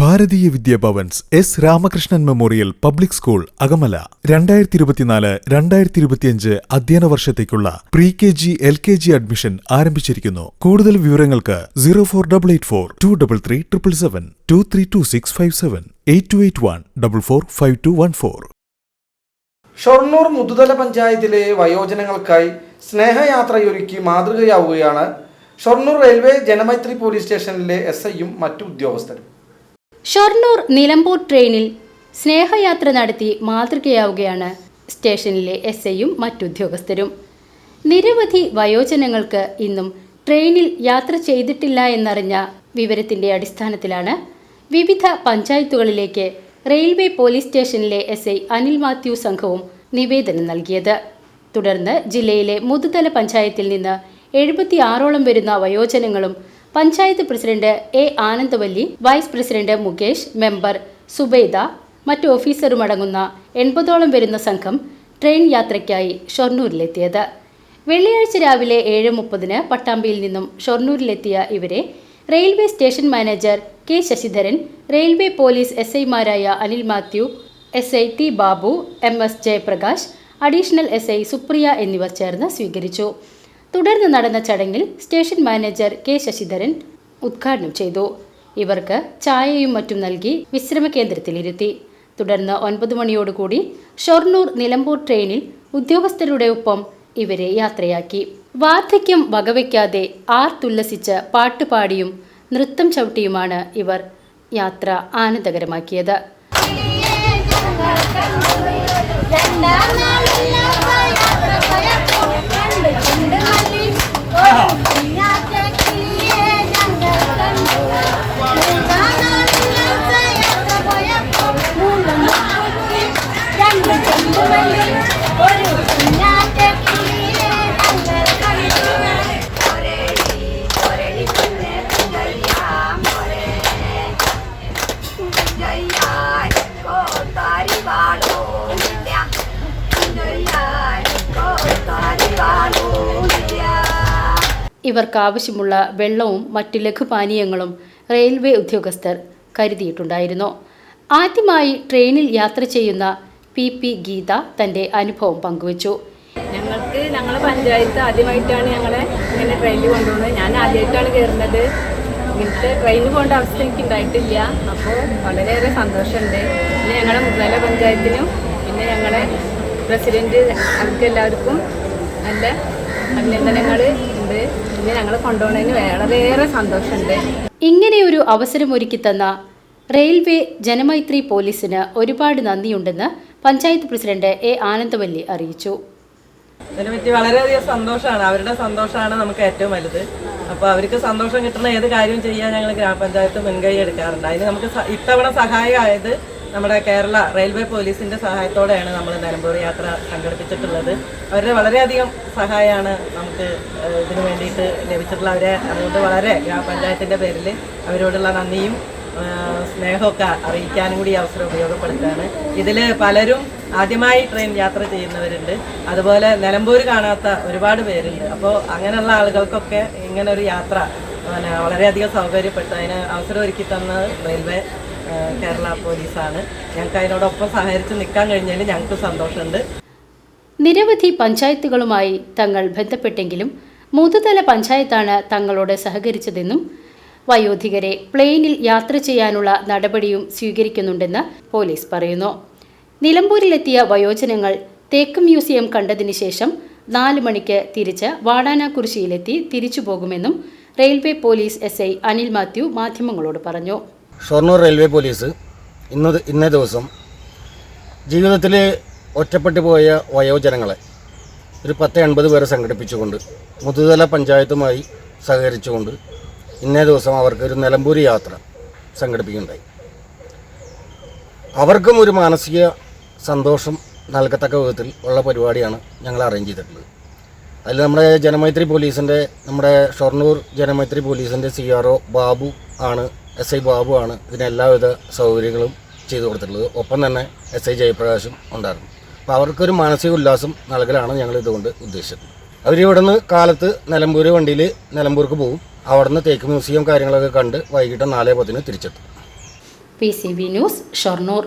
ഭാരതീയ Vidyabhavans S Ramakrishnan memorial public school Akamala. രണ്ടായിരത്തി ഇരുപത്തിനാല് രണ്ടായിരത്തി ഇരുപത്തിയഞ്ച് അധ്യയന വർഷത്തേക്കുള്ള pre K G L K G admission ആരംഭിച്ചിരിക്കുന്നു. കൂടുതൽ വിവരങ്ങൾക്ക് zero four double eight four two double three triple seven two three two six five seven eight two eight one double four five two one four Shoranur Muthuthala പഞ്ചായത്തിലെ വയോജനങ്ങൾക്കായി സ്നേഹയാത്രയൊരുക്കി മാതൃകയാവുകയാണ് Shoranur railway Janamaithri police സ്റ്റേഷനിലെ S ഐയും മറ്റു ഉദ്യോഗസ്ഥരും. ഷൊർണൂർ നിലമ്പൂർ ട്രെയിനിൽ സ്നേഹയാത്ര നടത്തി മാതൃകയാവുകയാണ് സ്റ്റേഷനിലെ എസ് ഐയും മറ്റുദ്യോഗസ്ഥരും. നിരവധി വയോജനങ്ങൾക്ക് ഇന്നും ട്രെയിനിൽ യാത്ര ചെയ്തിട്ടില്ല എന്നറിഞ്ഞ വിവരത്തിന്റെ അടിസ്ഥാനത്തിലാണ് വിവിധ പഞ്ചായത്തുകളിലേക്ക് റെയിൽവേ പോലീസ് സ്റ്റേഷനിലെ എസ് ഐ അനിൽ മാത്യു സംഘവും നിവേദനം നൽകിയത്. തുടർന്ന് ജില്ലയിലെ മുതുതല പഞ്ചായത്തിൽ നിന്ന് എഴുപത്തിയാറോളം വരുന്ന വയോജനങ്ങളും panchayat president A Anandavalli vice president Mukesh member Subaida മറ്റ് ഓഫീസറുമടങ്ങുന്ന എൺപതോളം വരുന്ന സംഘം ട്രെയിൻ യാത്രയ്ക്കായി ഷൊർണൂരിലെത്തിയത്. വെള്ളിയാഴ്ച രാവിലെ ഏഴ് മുപ്പതിന് പട്ടാമ്പിയിൽ നിന്നും ഷൊർണൂരിലെത്തിയ ഇവരെ railway station manager K Sasidharan railway police S ഐമാരായ Anil Mathew S I T Babu M S Jayaprakash additional S I Supriya എന്നിവർ ചേർന്ന് സ്വീകരിച്ചു. തുടർന്ന് നടന്ന ചടങ്ങിൽ സ്റ്റേഷൻ മാനേജർ കെ ശശിധരൻ ഉദ്ഘാടനം ചെയ്തു. ഇവർക്ക് ചായയും മറ്റും നൽകി വിശ്രമ കേന്ദ്രത്തിലിരുത്തി തുടർന്ന് ഒൻപത് മണിയോടുകൂടി ഷൊർണൂർ നിലമ്പൂർ ട്രെയിനിൽ ഉദ്യോഗസ്ഥരുടെ ഒപ്പം ഇവരെ യാത്രയാക്കി. വാർദ്ധക്യം വകവയ്ക്കാതെ ആർത്തുല്ലസിച്ച് പാട്ടുപാടിയും നൃത്തം ചവിട്ടിയുമാണ് ഇവർ യാത്ര ആനന്ദകരമാക്കിയത്. കുഞ്ഞാറ്റ കിളിയെ ഞങ്ങൾ കണ്ടു ഇവർക്ക് ആവശ്യമുള്ള വെള്ളവും മറ്റു ലഘുപാനീയങ്ങളും റെയിൽവേ ഉദ്യോഗസ്ഥർ കരുതിയിട്ടുണ്ടായിരുന്നു. ആദ്യമായി ട്രെയിനിൽ യാത്ര ചെയ്യുന്ന പി പി ഗീത തന്റെ അനുഭവം പങ്കുവച്ചു. ഞങ്ങൾക്ക് ഞങ്ങളെ പഞ്ചായത്ത് ആദ്യമായിട്ടാണ് ഞങ്ങളെ ഇങ്ങനെ ട്രെയിനിൽ കൊണ്ടുപോകുന്നത്. ഞാൻ ആദ്യമായിട്ടാണ് കയറുന്നത്. ഇങ്ങനത്തെ ട്രെയിനിൽ പോകേണ്ട അവസ്ഥ എനിക്ക് ഉണ്ടായിട്ടില്ല. അപ്പോൾ വളരെയേറെ സന്തോഷമുണ്ട്. പിന്നെ ഞങ്ങളുടെ മുതല പഞ്ചായത്തിനും പിന്നെ ഞങ്ങളെ പ്രസിഡന്റ് അവർക്ക് എല്ലാവർക്കും നല്ല അഭിനന്ദനങ്ങൾ പിന്നെ ഞങ്ങളെ കൊണ്ടുപോകുന്നതിന് വളരെയേറെ സന്തോഷമുണ്ട്. ഇങ്ങനെയൊരു അവസരമൊരുക്കി തന്ന റെയിൽവേ ജനമൈത്രി പോലീസിന് ഒരുപാട് നന്ദിയുണ്ടെന്ന് പഞ്ചായത്ത് പ്രസിഡന്റ് എ ആനന്ദവല്ലി അറിയിച്ചു. ഇതിനെപ്പറ്റി വളരെയധികം സന്തോഷമാണ്. അവരുടെ സന്തോഷമാണ് നമുക്ക് ഏറ്റവും വലുത്. അപ്പോൾ അവർക്ക് സന്തോഷം കിട്ടുന്ന ഏത് കാര്യവും ചെയ്യാൻ ഞങ്ങൾ ഗ്രാമപഞ്ചായത്ത് മുൻകൈ എടുക്കാറുണ്ട്. അതിന് നമുക്ക് ഇത്തവണ സഹായമായത് നമ്മുടെ കേരള റെയിൽവേ പോലീസിന്റെ സഹായത്തോടെയാണ് നമ്മൾ നിലമ്പൂർ യാത്ര സംഘടിപ്പിച്ചിട്ടുള്ളത്. അവരുടെ വളരെയധികം സഹായമാണ് നമുക്ക് ഇതിനു വേണ്ടിയിട്ട് ലഭിച്ചിട്ടുള്ള അവരെ അതുകൊണ്ട് വളരെ ഗ്രാമപഞ്ചായത്തിന്റെ പേരിൽ അവരോടുള്ള നന്ദിയും സ്നേഹമൊക്കെ അറിയിക്കാനും കൂടി അവസരം ഉപയോഗപ്പെടുത്തുകയാണ്. ഇതിൽ പലരും ആദ്യമായി ട്രെയിൻ യാത്ര ചെയ്യുന്നവരുണ്ട്. അതുപോലെ നിലമ്പൂർ കാണാത്ത ഒരുപാട് പേരുണ്ട്. അപ്പോൾ അങ്ങനെയുള്ള ആളുകൾക്കൊക്കെ ഇങ്ങനെ ഒരു യാത്ര വളരെയധികം സൗകര്യപ്പെട്ടു അതിന് അവസരം ഒരുക്കി തന്നത് റെയിൽവേ കേരള പോലീസാണ്. ഞങ്ങൾക്ക് അതിനോടൊപ്പം സഹകരിച്ച് നിൽക്കാൻ കഴിഞ്ഞതിൽ ഞങ്ങൾക്ക് സന്തോഷമുണ്ട്. നിരവധി പഞ്ചായത്തുകളുമായി തങ്ങൾ ബന്ധപ്പെട്ടെങ്കിലും മൂന്നുതല പഞ്ചായത്താണ് തങ്ങളോട് സഹകരിച്ചതെന്നും വയോധികരെ പ്ലെയിനിൽ യാത്ര ചെയ്യാനുള്ള നടപടിയും സ്വീകരിക്കുന്നുണ്ടെന്ന് പോലീസ് പറയുന്നു. നിലമ്പൂരിലെത്തിയ വയോജനങ്ങൾ തേക്ക് മ്യൂസിയം കണ്ടതിന് ശേഷം നാല് മണിക്ക് തിരിച്ച് വാടാനാകുറിശിയിലെത്തി തിരിച്ചു പോകുമെന്നും railway police SI Anil Mathew മാധ്യമങ്ങളോട് പറഞ്ഞു. ഷൊർണൂർ റെയിൽവേ പോലീസ് ഇന്ന് ഇന്നേ ദിവസം ജീവിതത്തിൽ ഒറ്റപ്പെട്ടു പോയ വയോജനങ്ങളെ ഒരു പത്ത് എൺപത് പേരെ സംഘടിപ്പിച്ചുകൊണ്ട് മുതുതല പഞ്ചായത്തുമായി സഹകരിച്ചുകൊണ്ട് ഇന്നേ ദിവസം അവർക്ക് ഒരു യാത്ര സംഘടിപ്പിക്കുകയുണ്ടായി. അവർക്കും ഒരു മാനസിക സന്തോഷം നൽകത്തക്ക വിധത്തിൽ ഉള്ള പരിപാടിയാണ് ഞങ്ങൾ അറേഞ്ച് ചെയ്തിട്ടുള്ളത്. അതിൽ നമ്മുടെ ജനമൈത്രി പോലീസിന്റെ നമ്മുടെ ഷൊർണൂർ ജനമൈത്രി പോലീസിന്റെ സി ആർ ഒ ബാബു ആണ് എസ് ഐ ബാബുവാണ് ഇതിന് എല്ലാവിധ സൗകര്യങ്ങളും ചെയ്തു കൊടുത്തിട്ടുള്ളത്. ഒപ്പം തന്നെ എസ് ഐ ജയപ്രകാശും ഉണ്ടായിരുന്നു. അപ്പോൾ അവർക്കൊരു മാനസിക ഉല്ലാസം നൽകലാണ് ഞങ്ങൾ ഇതുകൊണ്ട് ഉദ്ദേശിച്ചത്. നിന്ന് കാലത്ത് നിലമ്പൂർ വണ്ടിയിൽ നിലമ്പൂർക്ക് പോകും അവിടുന്ന് തേക്ക് മ്യൂസിയം കാര്യങ്ങളൊക്കെ കണ്ട് വൈകിട്ട് നാല് പത്തിന് തിരിച്ചെത്തും. P C B news Shoranur.